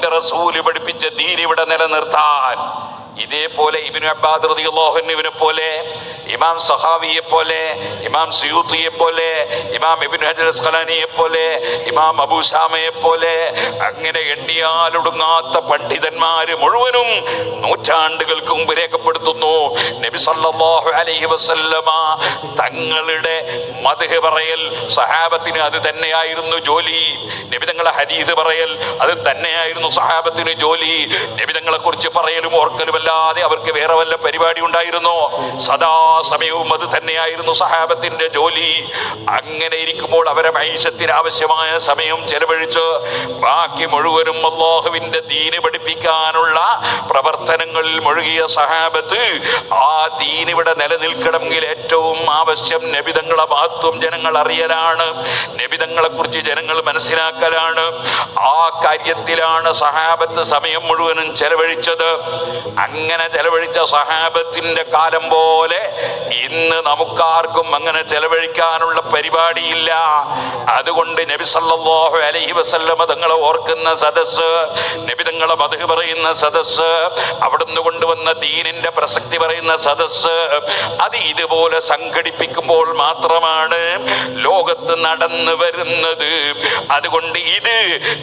അള്ളാഹുവിന്റെ റസൂൽ പഠിപ്പിച്ച ദീൻ ഇവിടെ നിലനിർത്താൻ. ഇതേപോലെ ഇബിനു അബ്ബാദ് റളിയല്ലാഹുവിനെ പോലെ ഇമാം സഹാബിയെ പോലെ ഇമാം സുയൂത്തിയെ പോലെ ഇമാം ഇബിൻ ഹജർ അസ്ഖലാനിയെ പോലെ ഇമാം അബൂസാമയെ പോലെ അങ്ങനെ എണ്ണിയാലൊടുങ്ങാത്ത പണ്ഡിതന്മാര് മുഴുവനും നൂറ്റാണ്ടുകൾക്ക് മുമ്പ് രേഖപ്പെടുത്തുന്നു. നബി സല്ലല്ലാഹു അലൈഹി വസല്ലമ തങ്ങളുടെ മതഹ് പറയൽ സഹാബത്തിന് അത് തന്നെയായിരുന്നു ജോലി. നബി തങ്ങളെ ഹദീദ് പറയൽ അത് തന്നെയായിരുന്നു സഹാബത്തിന് ജോലി. നബി തങ്ങളെ കുറിച്ച് പറയലും ഓർക്കലും അല്ലാതെ അവർക്ക് വേറെ വല്ല പരിപാടി ഉണ്ടായിരുന്നോ? സദാസമയവും അത് തന്നെയായിരുന്നു സഹാബത്തിന്റെ ജോലി. അങ്ങനെ ഇരിക്കുമ്പോൾ അവരെ മൈശത്തിന് ആവശ്യമായ സമയം ചെലവഴിച്ച് ബാക്കി മുഴുവനും അള്ളാഹുവിന്റെ ദീന് പഠിപ്പിക്കാനുള്ള പ്രവർത്തനങ്ങളിൽ മുഴുകിയ സഹാബത്ത് ആ ദീൻ ഇവിടെ നിലനിൽക്കണമെങ്കിൽ ഏറ്റവും ആവശ്യം നബിതങ്ങളെ മഹത്വം ജനങ്ങൾ അറിയലാണ് നബിതങ്ങളെ കുറിച്ച് ജനങ്ങൾ മനസ്സിലാക്കലാണ്. ആ കാര്യത്തിലാണ് സഹാബത്ത് സമയം മുഴുവനും ചെലവഴിച്ചത്. അങ്ങനെ ചെലവഴിച്ച സഹാബത്തിന്റെ കാലം പോലെ ഇന്ന് നമുക്കാർക്കും അങ്ങനെ ചെലവഴിക്കാനുള്ള പരിപാടിയില്ല. അതുകൊണ്ട് നബി സല്ലല്ലാഹു അലൈഹി വസല്ലമ തങ്ങളെ ഓർക്കുന്ന സദസ്സ് നബി തങ്ങളെ മധു പറയുന്ന സദസ്സ് അവിടുന്ന് കൊണ്ടുവന്ന ദീനിന്റെ പ്രസക്തി പറയുന്ന സദസ്സ് അത് ഇതുപോലെ സംഘടിപ്പിക്കുമ്പോൾ മാത്രമാണ് ലോകത്ത് നടന്നു വരുന്നത്. അതുകൊണ്ട് ഇത്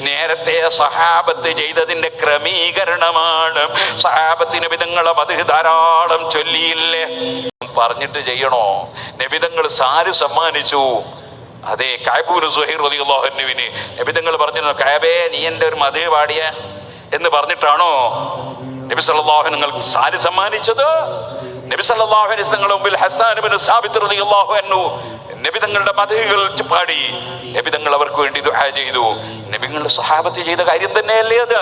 നേരത്തെ സഹാബത്ത് ചെയ്തതിന്റെ ക്രമീകരണമാണ്. സഹാബത്തിന് വിധങ്ങളെ മധു ധാരാളം ചൊല്ലിയില്ലേ? പറഞ്ഞിട്ട് ചെയ്യണോ? നബിതങ്ങൾ സാര് സമ്മാനിച്ചു. അതെ കായ്പൂര് സുഹൈർ റളിയല്ലാഹുവിന് നബിതങ്ങൾ പറഞ്ഞിരുന്നു കാബേ നീ എന്റെ ഒരു മതി പാടിയ എന്ന് പറഞ്ഞിട്ടാണോ? നബി സല്ലല്ലാഹു നിങ്ങൾക്ക് സാരി സമ്മാനിച്ചത്? നബി അലൈഹി വസല്ലം മുമ്പിൽ ഹസാൻ ഇബ്നു സാബിത്ത് റളിയല്ലാഹു അൻഹു നബി തങ്ങളുടെ മതകൾ പാടി. നബിതങ്ങൾ അവർക്ക് വേണ്ടി ദുആ ചെയ്തു. നബിങ്ങളുടെ സഹാബത്ത് ചെയ്ത കാര്യം തന്നെയല്ലേ അത്?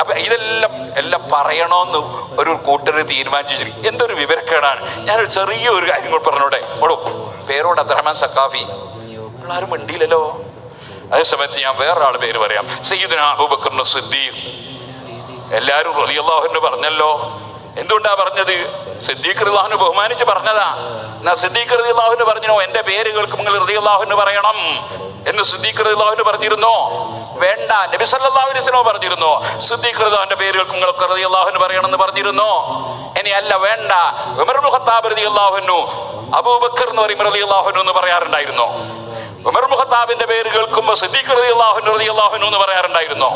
അപ്പൊ ഇതെല്ലാം എല്ലാം പറയണമെന്ന് ഒരു കൂട്ടർ തീരുമാനിച്ചു. എന്തൊരു വിവരക്കേടാണ്. ഞാനൊരു ചെറിയ ഒരു കാര്യം കൂടെ പറഞ്ഞോട്ടെ. ഓടോ പേരോട് അബ്ദുറഹ്മാൻ സക്കാഫി ആരും മിണ്ടിയില്ലല്ലോ. അതേ സമയത്ത് ഞാൻ വേറൊരാൾ പേര് പറയാം. സയ്യിദ്ന അബൂബക്കർ സിദ്ദീഖ്. എല്ലാരും റളിയല്ലാഹുവിന് പറഞ്ഞല്ലോ. എന്തുകൊണ്ടാ പറഞ്ഞത്? സിദ്ദീഖ് റളിയല്ലാഹുവിനെ ബഹുമാനിച്ച് പറഞ്ഞതാ. എന്നാ സിദ്ദീഖ് റളിയല്ലാഹുവിന് പറഞ്ഞോ എന്റെ പേര് കേൾക്കുമ്പോൾ റളിയല്ലാഹുവിന് പറയണം. എന്ന് സിദ്ദീഖ് റളിയല്ലാഹുവിന് പറഞ്ഞിരുന്നോ? വേണ്ട. നബി സല്ലല്ലാഹു അലൈഹി വസല്ലം പറഞ്ഞിരുന്നോ. സിദ്ദീഖ് റളിയല്ലാഹുവിന്റെ പേര് കേൾക്കുമ്പോൾ റളിയല്ലാഹുവിന് പറയണം എന്ന് പറഞ്ഞിരുന്നോ. ഇനി അല്ല വേണ്ട. ഉമർ മുഹത്താബ് റതി അള്ളാഹുനു അബൂബക്കർ എന്ന് പറയുമ്പോൾ അള്ളാഹുനു എന്ന് പറയാറുണ്ടായിരുന്നോ. ഉമർ മുഹത്താബിന്റെ പേര് കേൾക്കുമ്പോൾ സിദ്ദീഖ് റളിയല്ലാഹു റളിയല്ലാഹു എന്ന് പറയാറുണ്ടായിരുന്നോ.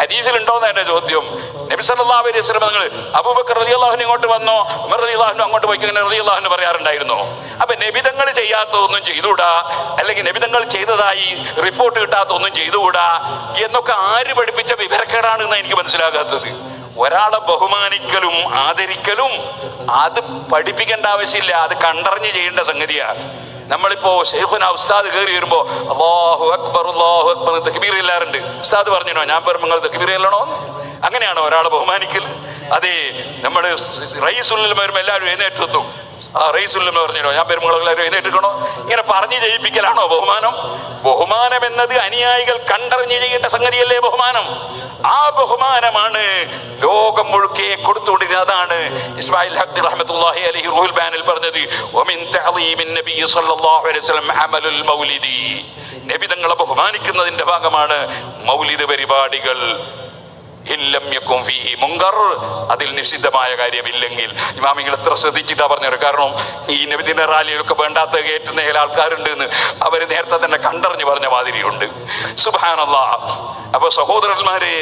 ഹദീസിൽ ഉണ്ടോന്ന് എന്റെ ചോദ്യം. നബി സല്ലല്ലാഹു അലൈഹി വസല്ലം നിങ്ങൾ അബൂബക്കർ റളിയല്ലാഹു ഇങ്ങോട്ട് വന്നോ? ഉമർ റളിയല്ലാഹു അങ്ങോട്ട് പോയി ഇങ്ങനെ റളിയല്ലാഹു പറയാറുണ്ടായിരുന്നോ. അപ്പൊ നബിതങ്ങൾ ചെയ്യാത്തതൊന്നും ചെയ്തുകൂടാ? അല്ലെങ്കിൽ നബിതങ്ങൾ ചെയ്തതായി റിപ്പോർട്ട് കിട്ടാത്തതൊന്നും ചെയ്തുകൂടാ? എന്നൊക്കെ ആര് പഠിപ്പിച്ച വിവരക്കേടാണെന്ന് എനിക്ക് മനസ്സിലാകാത്തത്. ഒരാളെ ബഹുമാനിക്കലും ആദരിക്കലും അത് പഠിപ്പിക്കേണ്ട ആവശ്യമില്ല അത് കണ്ടറിഞ്ഞ് ചെയ്യേണ്ട സംഗതിയാണ്. നമ്മളിപ്പോ ഷെയ്ഖുന ഉസ്താദ് കയറി വരുമ്പോ അള്ളാഹു അക്ബർ അള്ളാഹു അക്ബർ തക്ബീർ ഇല്ലാറുണ്ട് ഉസ്താദ് പറഞ്ഞോ ഞാൻ പറയുമ്പോൾ നിങ്ങൾ തക്ബീർ ഇല്ലണോ അങ്ങനെയാണോ ഒരാളെ ബഹുമാനിക്കൽ അതെ നമ്മൾ റൈസുള്ളിൽ വരുമ്പോൾ എല്ലാവരും എഴുന്നേറ്റുന്നു ആ റൈസുള്ളിൽ പറഞ്ഞോ ഞാൻ പെരുമകളെല്ലാവരും എഴുന്നേറ്റിരിക്കണോ? ഇങ്ങനെ പറഞ്ഞു ജയിപ്പിക്കലാണോ ബഹുമാനം? ബഹുമാനം എന്നത് അനുയായികൾ കണ്ടറിഞ്ഞ് ചെയ്യേണ്ട സംഗതിയല്ലേ ബഹുമാനം? ആ ബഹുമാനമാണ് ലോകം മുഴുക്കെ കൊടുത്തുകൊണ്ടിരുന്നത്. അതാണ് ഇസ്മായിൽ ഹഖ് റഹ്മത്തുള്ളാഹി അലൈഹി റൂഹുൽ ബാനിൽ പറഞ്ഞത്. വമിൻ തഅളീമിൻ നബി സല്ലല്ലാഹു അലൈഹി വസല്ലം അമലുൽ മൗലിദി. നബി തങ്ങളെ ബഹുമാനിക്കുന്നതിന്റെ ഭാഗമാണ് മൗലിദ് പരിപാടികൾ. അതിൽ നിഷിദ്ധമായ കാര്യമില്ലെങ്കിൽ ഇമാമിങ്ങൾ എത്ര ശ്രദ്ധിച്ചിട്ടാ പറഞ്ഞത്. കാരണം ഈ നബിദിന റാലിയിലൊക്കെ വേണ്ടാത്ത കയറ്റുന്ന ചില ആൾക്കാരുണ്ട് എന്ന് അവർ നേരത്തെ തന്നെ കണ്ടറിഞ്ഞു പറഞ്ഞ മാതിരിയുണ്ട്. സുബാനല്ലാ അപ്പൊ സഹോദരന്മാരെ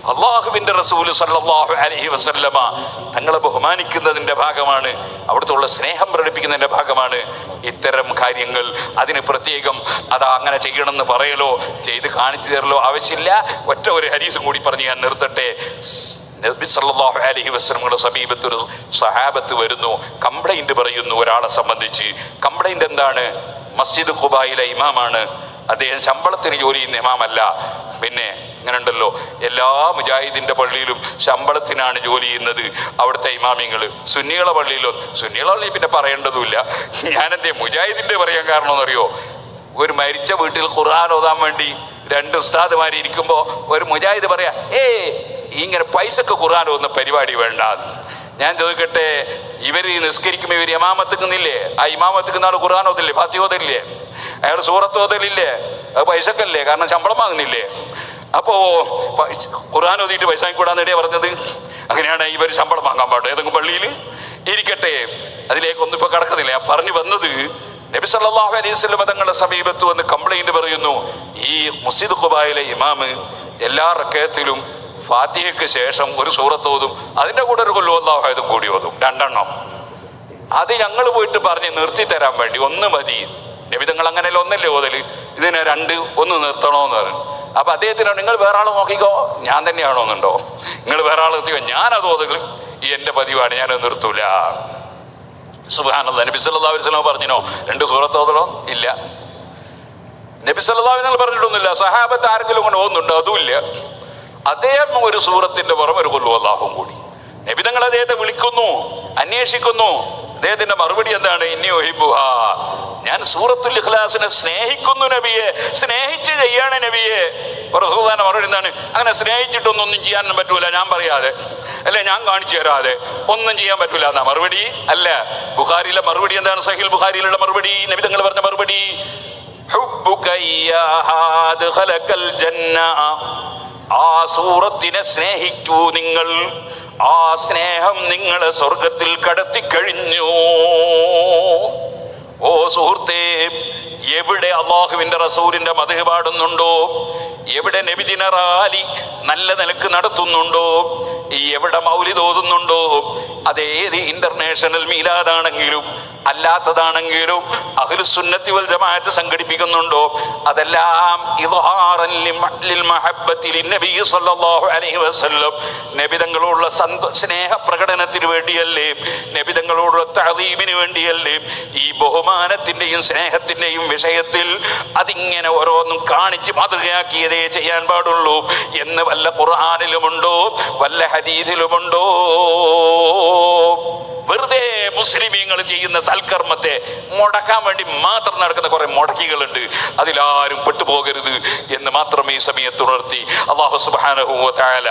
അള്ളാഹുവിന്റെ റസൂൽ സല്ലാഹു അലഹി വസല്ലമ തങ്ങളെ ബഹുമാനിക്കുന്നതിന്റെ ഭാഗമാണ് അവിടുത്തെ ഉള്ള സ്നേഹം പ്രകടിപ്പിക്കുന്നതിന്റെ ഭാഗമാണ്. ഇത്തരം കാര്യങ്ങൾ അതിന് പ്രത്യേകം അത് അങ്ങനെ ചെയ്യണമെന്ന് പറയലോ ചെയ്ത് കാണിച്ചു തരലോ ആവശ്യമില്ല. ഒറ്റ ഒരു ഹരീസും കൂടി പറഞ്ഞ് ഞാൻ നിർത്തട്ടെ. നബി സല്ലാഹു അലഹി വസല്ലമയുടെ സമീപത്ത് ഒരു സഹാബത്ത് വരുന്നു കംപ്ലൈന്റ് പറയുന്നു ഒരാളെ സംബന്ധിച്ച്. കംപ്ലൈന്റ് എന്താണ്? മസ്ജിദ് ഖുബായിലെ ഇമാമാണ്. അദ്ദേഹം ശമ്പളത്തിന് ജോലി ചെയ്യുന്ന ഇമാമല്ല. പിന്നെ ഇങ്ങനെ ഉണ്ടല്ലോ എല്ലാ മുജാഹിദിന്റെ പള്ളിയിലും ശമ്പളത്തിനാണ് ജോലി ചെയ്യുന്നത്. അവിടുത്തെ ഇമാമിങ്ങൾ സുന്നികളെ പള്ളിയിലോ സുന്നികളെ പള്ളി പിന്നെ പറയേണ്ടതുമില്ല. ഞാനെന്തേ മുജാഹിദിന്റെ പറയാൻ കാരണം എന്നറിയോ ഒരു മരിച്ച വീട്ടിൽ ഖുർആൻ ഓതാൻ വേണ്ടി രണ്ട് ഉസ്താദ്മാർ ഇരിക്കുമ്പോ ഒരു മുജാഹിദ് പറയാ ഏ ഇങ്ങനെ പൈസക്ക് ഖുർആൻ ഓതുന്ന പരിപാടി വേണ്ട. ഞാൻ ചോദിക്കട്ടെ ഇവർ നിസ്കരിക്കുമ്പോ ഇവർ ഇമാമത്തിക്കുന്നില്ലേ ആ ഇമാമത്തിക്കുന്ന ആൾ ഖുർആൻ ഓതില്ലേ? ഫാത്തി ഓതില്ലേ? അയാൾ സൂറത്ത് ഓതലില്ലേ? അത് പൈസക്കല്ലേ? കാരണം ശമ്പളം വാങ്ങുന്നില്ലേ? അപ്പോ ഖുർആൻ ഓതിയിട്ട് പൈസ കൂടാൻ നേടിയാ പറഞ്ഞത്? അങ്ങനെയാണ് ഇവർ ശമ്പളം വാങ്ങാൻ പാടും. ഏതെങ്കിലും പള്ളിയിൽ ഇരിക്കട്ടെ. അതിലേക്കൊന്നും ഇപ്പൊ കടക്കുന്നില്ല. പറഞ്ഞു വന്നത് നബി സല്ലല്ലാഹു അലൈഹി വസല്ലം തങ്ങളുടെ സമീപത്ത് വന്ന് കംപ്ലൈന്റ് പറയുന്നു. ഈ മുസീദ് ഖുബായിലെ ഇമാമ് എല്ലാ റക്കയത്തിലും ഫാത്തിഹയ്ക്ക് ശേഷം ഒരു സൂറത്ത് ഓതും. അതിന്റെ കൂടെ ഒരു കൊല്ലു അള്ളാഹുദും കൂടി ഓതും. രണ്ടെണ്ണം. അത് ഞങ്ങൾ പോയിട്ട് പറഞ്ഞ് നിർത്തി തരാൻ വേണ്ടി ഒന്ന് മതി. നബിതങ്ങൾ അങ്ങനെയല്ല ഒന്നല്ലേ ഓതൽ? ഇതിനെ രണ്ട് ഒന്ന് നിർത്തണോന്ന് പറഞ്ഞു. അപ്പൊ അദ്ദേഹത്തിനോ നിങ്ങൾ വേറെ ആൾ നോക്കിക്കോ ഞാൻ തന്നെയാണോ എന്നുണ്ടോ? നിങ്ങൾ വേറെ ആൾ ഞാൻ ഞാനത് ഓതൽ ഈ എന്റെ പതിവാണ് ഞാനത് നിർത്തൂല. സുബാനല്ല നബി വസല്ലം പറഞ്ഞിനോ? രണ്ട് സൂറത്ത് ഓതണോ? ഇല്ല. നബി അലൈഹി വസല്ലം പറഞ്ഞിട്ടൊന്നുമില്ല. സഹാബത്ത് ആരെങ്കിലും കൊണ്ട് ഓന്നുണ്ടോ അതുമില്ല. അദ്ദേഹം ഒരു സൂറത്തിന്റെ പുറം ഒരു കൊല്ലു അള്ളാഹും കൂടി. നബിതങ്ങൾ അദ്ദേഹത്തെ വിളിക്കുന്നു അന്വേഷിക്കുന്നു. അദ്ദേഹത്തിന്റെ മറുപടി എന്താണ്? ഇനി ഒഹിബുഹ ഞാൻ സൂറത്തുൽ ഇഖ്ലാസിനെ സ്നേഹിക്കുന്നു നബിയെ. സ്നേഹിച്ച് ചെയ്യാണ് നബിയെ. റസൂദാന്റെ മറുപടി എന്താണ് അങ്ങനെ സ്നേഹിച്ചിട്ടൊന്നും ചെയ്യാൻ പറ്റൂല ഞാൻ പറയാതെ. അല്ലെ ഞാൻ കാണിച്ചു തരാതെ. ഒന്നും ചെയ്യാൻ പറ്റൂല എന്നാ മറുപടി? അല്ല ബുഖാരിയിലെ മറുപടി എന്താണ്? സഹിൽ ബുഖാരിയിലുള്ള മറുപടി നബി തങ്ങൾ പറഞ്ഞ മറുപടി. ആ സൂറത്തിനെ സ്നേഹിക്കൂ നിങ്ങൾ. ആ സ്നേഹം നിങ്ങളെ സ്വർഗത്തിൽ കടത്തി അള്ളാഹുവിന്റെ റസൂലിന്റെ മതഹ് പാടുന്നുണ്ടോ? എവിടെ നബിദിന റാലി നല്ല നിലയ്ക്ക് നടത്തുന്നുണ്ടോ? എവിടെ മൗലി തോന്നുന്നുണ്ടോ അതേത് ഇന്റർനാഷണൽ മീലാദാണെങ്കിലും അല്ലാത്തതാണെങ്കിലും അഖിലുസുന്നത്തി വൽ ജമാഅത്ത് സംഘടിപ്പിക്കുന്നുണ്ടോ? അതെല്ലാം നബിതങ്ങളോടുള്ള സ്നേഹ പ്രകടനത്തിന് വേണ്ടിയല്ലേ? നബി തങ്ങളോടുള്ള തഅദീമിന് വേണ്ടിയല്ലേ? ഈ ബഹുമാനത്തിന്റെയും സ്നേഹത്തിന്റെയും വിഷയത്തിൽ അതിങ്ങനെ ഓരോന്നും കാണിച്ച് മാതൃകയാക്കിയതേ ചെയ്യാൻ പാടുള്ളൂ. എന്ന് വല്ല ഖുർആനിലുമുണ്ടോ? വല്ല ഹദീസിലുമുണ്ടോ? വെറുതെ മുസ്ലിമീങ്ങൾ ചെയ്യുന്ന സൽക്കർമ്മത്തെ മുടക്കാൻ വേണ്ടി മാത്രം നടക്കുന്ന കുറെ മുടക്കികളുണ്ട്. അതിലാരും പെട്ടുപോകരുത് എന്ന് മാത്രം ഈ സമയത്ത് ഉണർത്തി അള്ളാഹു തആല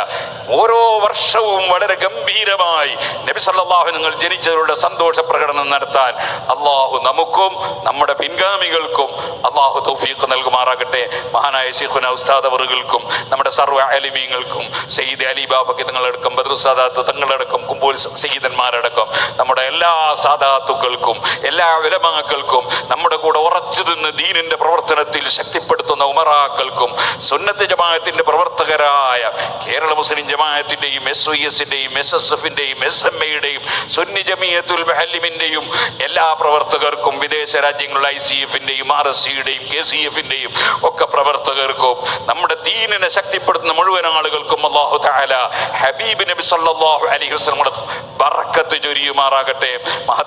ഓരോ വർഷവും വളരെ ഗംഭീരമായി നബി സല്ലല്ലാഹു നിങ്ങൾ ജനിച്ചവരുടെ സന്തോഷ പ്രകടനം നടത്താൻ അള്ളാഹു നമുക്കും നമ്മുടെ പിൻഗാമികൾക്കും അള്ളാഹു തൗഫീഖ് നൽകുമാറാകട്ടെ. മഹാനായ ശിഖുന ഉസ്താദ് അവറുകൾക്കും നമ്മുടെ സർവ അലിമീങ്ങൾക്കും സയ്യിദ് അലി ബാബക്ക് തങ്ങളടക്കം ബദർ സാദാത്ത് തങ്ങളടക്കം കുമ്പോൾ സയ്യിദന്മാരടക്കം നമ്മുടെ എല്ലാ സാധാത്തുക്കൾക്കും എല്ലാ വിലമങ്ങൾക്കും നമ്മുടെ കൂടെ ഉറച്ചു നിന്ന് ദീനിന്റെ പ്രവർത്തനത്തിൽ ശക്തിപ്പെടുത്തുന്ന ഉമറാക്കൾക്കും സുന്നത്ത് ജമാഅത്തിന്റെ പ്രവർത്തകരായ കേരള മുസ്ലിം ജമാഅത്തിന്റെയും എസ് ഒ എസിന്റെയും എസ് എസ് എഫിന്റെയും എസ് എം എയുടെയും സുന്നി ജമിയത്തുൽ മെഹലിമിന്റെയും എല്ലാ പ്രവർത്തകർക്കും വിദേശ രാജ്യങ്ങളിലെ ഐ സി എഫിന്റെയും ആർ എസ് സിയുടെയും കെ സി എഫിന്റെയും ഒക്കെ പ്രവർത്തകർക്കും നമ്മുടെ ദീനിനെ ശക്തിപ്പെടുത്തുന്ന മുഴുവൻ ആളുകൾക്കും അള്ളാഹു തആല ഹബീബ് നബി അലി അലൈഹി വസല്ലം ബറക്കത്ത് ചൊരിയുമാറാകട്ടെ മഹത്താ